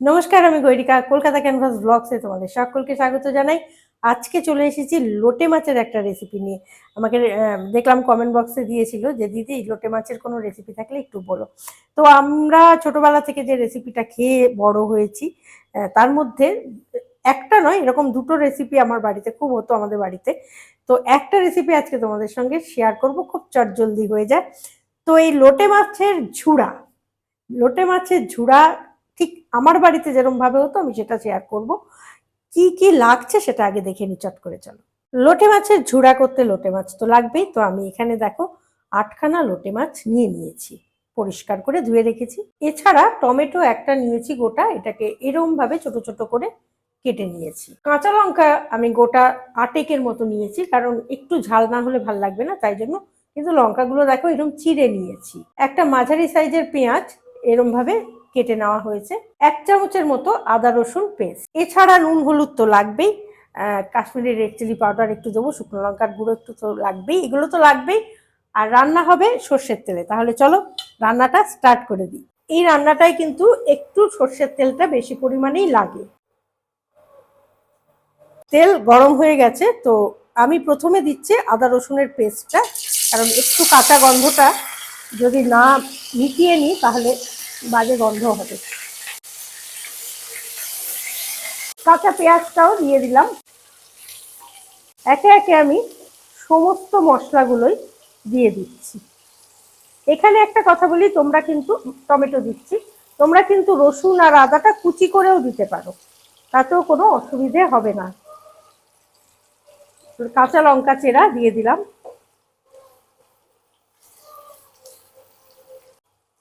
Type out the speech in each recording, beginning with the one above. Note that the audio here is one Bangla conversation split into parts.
নমস্কার, আমি গৈরিকা, কলকাতা ক্যানভাস ব্লগসে তোমাদের সকলকে স্বাগত জানাই। আজকে চলে এসেছি লোটে মাছের একটা রেসিপি নিয়ে। আমাকে দেখলাম কমেন্ট বক্সে দিয়েছিল যে, দিদি, লোটে মাছের কোনো রেসিপি থাকলে একটু বলো। তো আমরা ছোটবেলা থেকে যে রেসিপিটা খেয়ে বড় হয়েছি তার মধ্যে একটা নয়, এরকম দুটো রেসিপি আমার বাড়িতে, খুব হতো আমাদের বাড়িতে। তো একটা রেসিপি আজকে তোমাদের সঙ্গে শেয়ার করব, খুব চটজলদি হয়ে যায়। তো এই লোটে মাছের ঝুড়া, লোটে মাছের ঝুড়া ঠিক আমার বাড়িতে যেরকম ভাবে হতো, আমি সেটা শেয়ার করব। কি কি লাগছে সেটা আগে দেখে নি, চট করে চলো। লোটে মাছের ঝুড়া করতে লোটে মাছ তো লাগবেই। তো আমি এখানে দেখো, আটখানা লোটে মাছ নিয়ে নিয়েছি, পরিষ্কার করে ধুয়ে রেখেছি। এছাড়া টমেটো একটা নিয়েছি গোটা, এটাকে এরম ভাবে ছোট ছোট করে কেটে নিয়েছি। কাঁচা লঙ্কা আমি গোটা আটেকের মতো নিয়েছি, কারণ একটু ঝাল না হলে ভালো লাগবে না, তাই জন্য। কিন্তু লঙ্কাগুলো দেখো এরকম চিড়ে নিয়েছি। একটা মাঝারি সাইজের পেঁয়াজ এরম ভাবে কেটে নেওয়া হয়েছে। এক চামচের মতো আদা রসুন পেস্ট। এছাড়া নুন, হলুদ তো লাগবেই। কাশ্মীরি রেড চিলি পাউডার একটু দেবো, শুকনো লঙ্কার গুঁড়ো একটু তো লাগবেই। এগুলো তো লাগবেই। আর রান্না হবে সর্ষের তেলে। তাহলে চলো রান্নাটা স্টার্ট করে দিই। এই রান্নাটায় কিন্তু একটু সর্ষের তেলটা বেশি পরিমাণেই লাগে। তেল গরম হয়ে গেছে, তো আমি প্রথমে দিচ্ছি আদা রসুনের পেস্টটা, কারণ একটু কাঁচা গন্ধটা যদি না মিটিয়ে নিই, তাহলে বাজে গন্ধ হবে। কাঁচা পেঁয়াজটাও দিয়ে দিলাম। একে একে আমি সমস্ত মশলাগুলোই দিয়ে দিচ্ছি। এখানে একটা কথা বলি, তোমরা কিন্তু টমেটো দিচ্ছি। তোমরা কিন্তু রসুন আর আদাটা কুচি করেও দিতে পারো। তাতেও কোনো অসুবিধে হবে না। কাঁচা লঙ্কা চেরা দিয়ে দিলাম।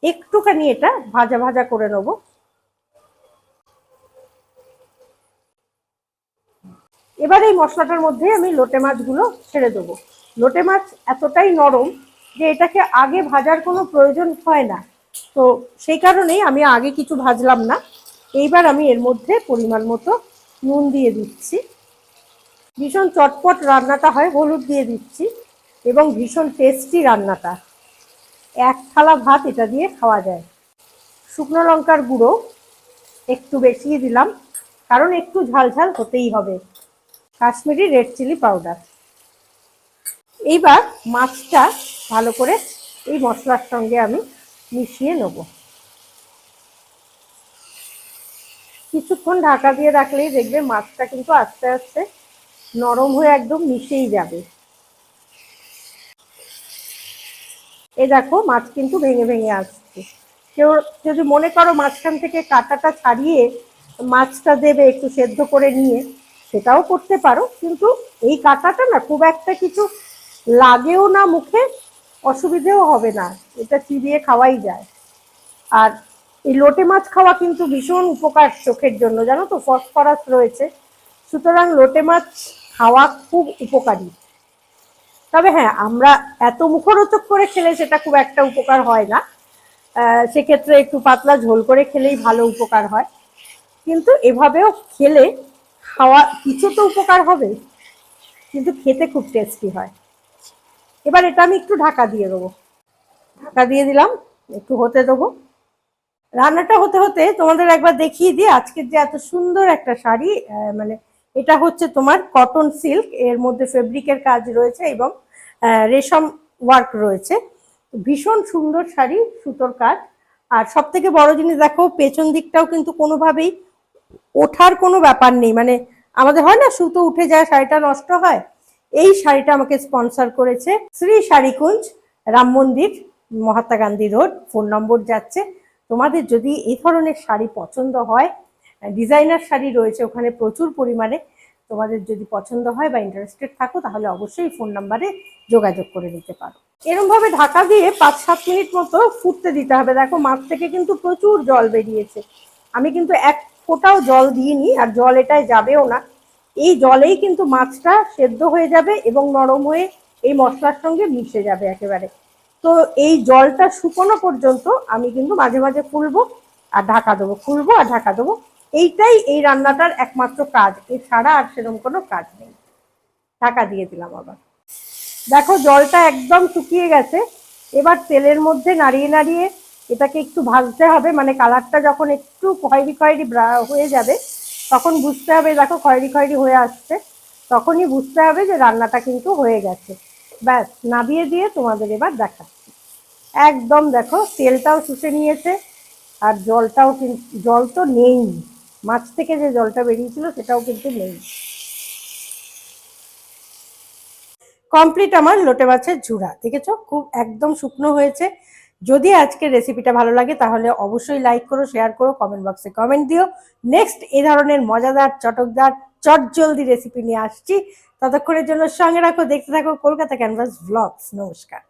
একটুখানি এটা ভাজা ভাজা করে নেব। এবার এই মশলাটার মধ্যে আমি লোটে মাছগুলো ছেড়ে দেবো। লোটে মাছ এতটাই নরম যে এটাকে আগে ভাজার কোনো প্রয়োজন হয় না। তো সেই কারণেই আমি আগে কিছু ভাজলাম না। এইবার আমি এর মধ্যে পরিমাণ মতো নুন দিয়ে দিচ্ছি। ভীষণ চটপট রান্নাটা হয়, হলুদ দিয়ে দিচ্ছি এবং ভীষণ টেস্টি রান্নাটা। এক থালা ভাত এটা দিয়ে খাওয়া যায়। শুকনো লঙ্কার গুঁড়ো একটু বেশি দিলাম, কারণ একটু ঝাল ঝাল হতেই হবে। Kashmiri red chilli powder. এইবার মাছটা ভালো করে এই মশলার সঙ্গে আমি মিশিয়ে নেব। কিছুক্ষণ ঢাকা দিয়ে রাখলেই দেখবে মাছটা কিন্তু আস্তে আস্তে নরম হয়ে একদম মিশেই যাবে। এই দেখো, মাছ কিন্তু ভেঙে ভেঙে আসছে। কেউ যদি মনে করো মাঝখান থেকে কাঁটাটা ছাড়িয়ে মাছটা দেবে একটু সেদ্ধ করে নিয়ে, সেটাও করতে পারো, কিন্তু এই কাঁটাটা না খুব একটা কিছু লাগেও না মুখে, অসুবিধেও হবে না, এটা চিবিয়ে খাওয়াই যায়। আর এই লোটে মাছ খাওয়া কিন্তু ভীষণ উপকার চোখের জন্য, জানো তো, ফসফরাস রয়েছে। সুতরাং লোটে মাছ খাওয়া খুব উপকারী। তবে হ্যাঁ আমরা এত মুখরোচক করে খেলে সেটা খুব একটা উপকার হয় না। সেক্ষেত্রে একটু পাতলা ঝোল করে খেলেই ভালো উপকার হয়। কিন্তু এভাবেও খেলে খাওয়া কিছু তো উপকার হবে, কিন্তু খেতে খুব টেস্টি হয়। এবার এটা আমি একটু ঢাকা দিয়ে দেবো। ঢাকা দিয়ে দিলাম, একটু হতে দেবো। রান্নাটা হতে হতে তোমাদের একবার দেখিয়ে দিই, আজকের যে এত সুন্দর একটা শাড়ি মানে এটা হচ্ছে তোমার কটন সিল্ক এর মধ্যে ফেব্রিকের কাজ রয়েছে এবং রেশম ওয়ার্ক রয়েছে। ভীষণ সুন্দর শাড়ি, সুতোর কাজ। আর সব থেকে বড় জিনিস দেখো, পেছন দিকটাও কিন্তু কোনোভাবেই ওঠার কোনো ব্যাপার নেই। মানে আমাদের হয় না, সুতো উঠে যায়, শাড়িটা নষ্ট হয়? এই শাড়িটা আমাকে স্পন্সর করেছে Shri Sharikunj Ram Mandir, Mahatma Gandhi road. Phone number যাচ্ছে। তোমাদের যদি এই ধরনের শাড়ি পছন্দ হয় ডিজাইনার শাড়ি রয়েছে, ওখানে প্রচুর পরিমাণে তোমাদের যদি পছন্দ হয় বা ইন্টারেস্টেড থাকো, তাহলে অবশ্যই ফোন নাম্বারে যোগাযোগ করে নিতে পারো। এরকম ভাবে ঢাকা দিয়ে পাঁচ, সাত মিনিট মতো ফুটতে দিতে হবে। দেখো মাছ থেকে কিন্তু প্রচুর জল বেরিয়েছে। আমি কিন্তু এক ফোঁটাও জল দিইনি, আর জল এটায় যাবেও না। এই জলেই কিন্তু মাছটা সেদ্ধ হয়ে যাবে এবং নরম হয়ে এই মশলার সঙ্গে মিশে যাবে একেবারে। তো এই জলটা শুকনো পর্যন্ত আমি কিন্তু মাঝে মাঝে খুলবো, আর ঢাকা দেবো, খুলবো আর ঢাকা দেবো। এইটাই এই রান্নাটার একমাত্র কাজ। এছাড়া আর সেরকম কোনো কাজ নেই। ঢাকা দিয়ে দিলাম আবার। দেখো, জলটা একদম শুকিয়ে গেছে। এবার তেলের মধ্যে নাড়িয়ে নাড়িয়ে এটাকে একটু ভাজতে হবে। মানে কালারটা যখন একটু খয়েরি খয়েরি হয়ে যাবে, তখন বুঝতে হবে, দেখো খয়েরি খয়েরি হয়ে আসছে। তখনই বুঝতে হবে যে রান্নাটা কিন্তু হয়ে গেছে। ব্যাস, নাবিয়ে দিয়ে তোমাদের এবার দেখাচ্ছি। একদম দেখো, তেলটাও শুষে নিয়েছে, আর জলটাও কিন্তু জল তো নেই মাছ থেকে যে জলটা বেরিয়েছিল সেটাও কিন্তু নেই। কমপ্লিট আমার লোটে মাছের ঝুড়া, দেখেছ? খুব একদম শুকনো হয়েছে। যদি আজকের রেসিপিটা ভালো লাগে, তাহলে অবশ্যই লাইক করো শেয়ার করো কমেন্ট বক্সে কমেন্ট দিও। নেক্সট এ ধরনের মজাদার, চটকদার, চটজলদি রেসিপি নিয়ে আসছি। ততক্ষণের জন্য সঙ্গে রাখো, দেখতে থাকো, কলকাতা ক্যানভাস ব্লগস নমস্কার।